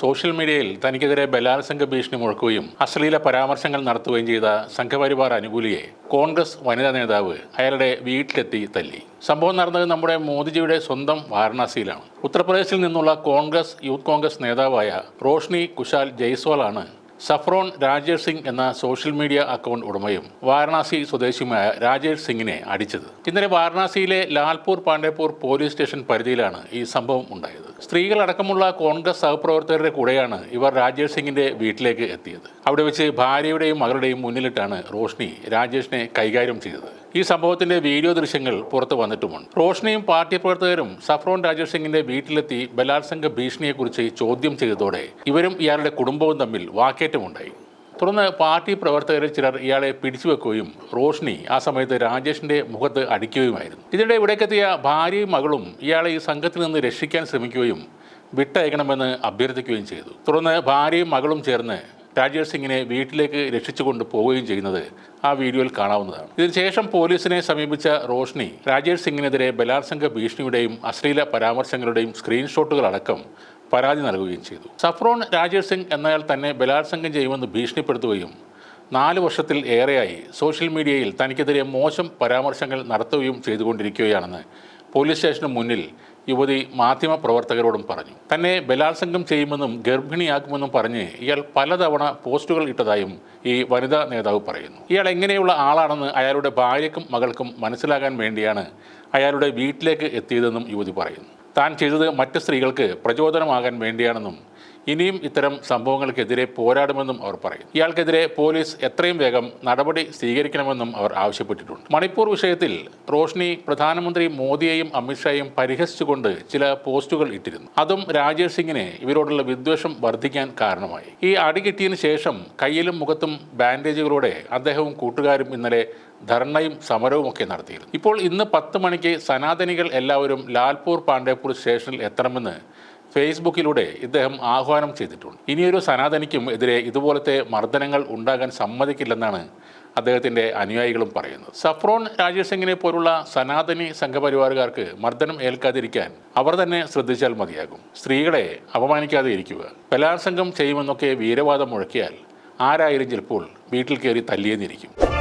Social മീഡിയയിൽ തനിക്കെതിരെ ബലാത്സംഗ ഭീഷണി മുഴക്കുകയും അശ്ലീല പരാമർശങ്ങൾ നടത്തുകയും ചെയ്ത സംഘപരിവാർ അനുകൂലിയെ കോൺഗ്രസ് വനിതാ നേതാവ് അയാളുടെ വീട്ടിലെത്തി തല്ലി. സംഭവം നടന്നത് നമ്മുടെ മോദിജിയുടെ സ്വന്തം വാരണാസിയിലാണ്. ഉത്തർപ്രദേശിൽ നിന്നുള്ള കോൺഗ്രസ് യൂത്ത് കോൺഗ്രസ് നേതാവായ റോഷ്നി കുശാൽ ജയ്സ്വാളാണ് സഫ്രോൺ രാജേഷ് സിംഗ് എന്ന സോഷ്യൽ മീഡിയ അക്കൗണ്ട് ഉടമയും വാരണാസി സ്വദേശിയുമായ രാജേഷ് സിംഗിനെ അടിച്ചത്. ഇന്നലെ വാരണാസിയിലെ ലാൽപൂർ പാണ്ഡേപൂർ പോലീസ് സ്റ്റേഷൻ പരിധിയിലാണ് ഈ സംഭവം ഉണ്ടായത്. സ്ത്രീകളടക്കമുള്ള കോൺഗ്രസ് സഹപ്രവർത്തകരുടെ കൂടെയാണ് ഇവർ രാജേഷ് സിംഗിന്റെ വീട്ടിലേക്ക് എത്തിയത്. അവിടെ വെച്ച് ഭാര്യയുടെയും മകളുടെയും മുന്നിലിട്ടാണ് റോഷ്നി രാജേഷിനെ കൈകാര്യം ചെയ്തത്. ഈ സംഭവത്തിന്റെ വീഡിയോ ദൃശ്യങ്ങൾ പുറത്തു വന്നിട്ടുമുണ്ട്. റോഷ്നിയും പാർട്ടി പ്രവർത്തകരും സഫ്രോൺ രാജേഷ് സിംഗിന്റെ വീട്ടിലെത്തി ബലാത്സംഗ ഭീഷണിയെക്കുറിച്ച് ചോദ്യം ചെയ്തതോടെ ഇവരും ഇയാളുടെ കുടുംബവും തമ്മിൽ വാക്കേറ്റമുണ്ടായി. തുടർന്ന് പാർട്ടി പ്രവർത്തകരിൽ ചിലർ ഇയാളെ പിടിച്ചുവെക്കുകയും റോഷ്നി ആ സമയത്ത് രാജേഷിന്റെ മുഖത്ത് അടിക്കുകയുമായിരുന്നു. ഇതിനിടെ ഇവിടേക്കെത്തിയ ഭാര്യയും മകളും ഇയാളെ ഈ സംഘത്തിൽ നിന്ന് രക്ഷിക്കാൻ ശ്രമിക്കുകയും വിട്ടയക്കണമെന്ന് അഭ്യർത്ഥിക്കുകയും ചെയ്തു. തുടർന്ന് ഭാര്യയും മകളും ചേർന്ന് രാജേഷ് സിംഗിനെ വീട്ടിലേക്ക് രക്ഷിച്ചു പോവുകയും ചെയ്യുന്നത് ആ വീഡിയോയിൽ കാണാവുന്നതാണ്. ഇതിനുശേഷം പോലീസിനെ സമീപിച്ച റോഷ്നി രാജേഷ് സിംഗിനെതിരെ ബലാത്സംഗ ഭീഷണിയുടെയും അശ്ലീല പരാമർശങ്ങളുടെയും സ്ക്രീൻഷോട്ടുകൾ അടക്കം പരാതി നൽകുകയും ചെയ്തു. സഫ്രോൺ രാജേഷ് സിംഗ് എന്നയാൾ തന്നെ ബലാത്സംഗം ചെയ്യുമെന്ന് ഭീഷണിപ്പെടുത്തുകയും നാല് വർഷത്തിൽ ഏറെയായി സോഷ്യൽ മീഡിയയിൽ തനിക്കെതിരെ മോശം പരാമർശങ്ങൾ നടത്തുകയും ചെയ്തുകൊണ്ടിരിക്കുകയാണെന്ന് പോലീസ് സ്റ്റേഷന് മുന്നിൽ യുവതി മാധ്യമപ്രവർത്തകരോടും പറഞ്ഞു. തന്നെ ബലാത്സംഗം ചെയ്യുമെന്നും ഗർഭിണിയാക്കുമെന്നും പറഞ്ഞ് ഇയാൾ പലതവണ പോസ്റ്റുകൾ ഇട്ടതായും ഈ വനിതാ നേതാവ് പറയുന്നു. ഇയാൾ എങ്ങനെയുള്ള ആളാണെന്ന് അയാളുടെ ഭാര്യയ്ക്കും മകൾക്കും മനസ്സിലാകാൻ വേണ്ടിയാണ് അയാളുടെ വീട്ടിലേക്ക് എത്തിയതെന്നും യുവതി പറയുന്നു. താൻ ചെയ്തത് മറ്റ് സ്ത്രീകൾക്ക് പ്രചോദനമാകാൻ വേണ്ടിയാണെന്നും ഇനിയും ഇത്തരം സംഭവങ്ങൾക്കെതിരെ പോരാടുമെന്നും അവർ പറയും. ഇയാൾക്കെതിരെ പോലീസ് എത്രയും വേഗം നടപടി സ്വീകരിക്കണമെന്നും അവർ ആവശ്യപ്പെട്ടിട്ടുണ്ട്. മണിപ്പൂർ വിഷയത്തിൽ റോഷ്നി പ്രധാനമന്ത്രി മോദിയെയും അമിത്ഷായെയും പരിഹസിച്ചുകൊണ്ട് ചില പോസ്റ്റുകൾ ഇട്ടിരുന്നു. അതും രാജേഷ് സിംഗിനെ ഇവരോടുള്ള വിദ്വേഷം വർദ്ധിക്കാൻ കാരണമായി. ഈ അടി കിട്ടിയതിനു ശേഷം കയ്യിലും മുഖത്തും ബാൻഡേജുകളോടെ അദ്ദേഹവും കൂട്ടുകാരും ഇന്നലെ ധർണയും സമരവും ഒക്കെ നടത്തിയിരുന്നു. ഇപ്പോൾ ഇന്ന് പത്ത് മണിക്ക് സനാതനികൾ എല്ലാവരും ലാൽപൂർ പാണ്ഡേപൂർ സ്റ്റേഷനിൽ എത്തണമെന്ന് ഫേസ്ബുക്കിലൂടെ ഇദ്ദേഹം ആഹ്വാനം ചെയ്തിട്ടുണ്ട്. ഇനിയൊരു സനാതനിക്കും എതിരെ ഇതുപോലത്തെ മർദ്ദനങ്ങൾ ഉണ്ടാകാൻ സമ്മതിക്കില്ലെന്നാണ് അദ്ദേഹത്തിന്റെ അനുയായികളും പറയുന്നത്. സഫ്രോൺ രാജേഷ് പോലുള്ള സനാതനി സംഘപരിവാറുകാർക്ക് മർദ്ദനം ഏൽക്കാതിരിക്കാൻ അവർ തന്നെ ശ്രദ്ധിച്ചാൽ മതിയാകും. സ്ത്രീകളെ അപമാനിക്കാതെ ഇരിക്കുക. ബലാത്സംഗം ചെയ്യുമെന്നൊക്കെ വീരവാദം മുഴക്കിയാൽ ആരായാലും ചിലപ്പോൾ വീട്ടിൽ കയറി തല്ലിയെന്നിരിക്കും.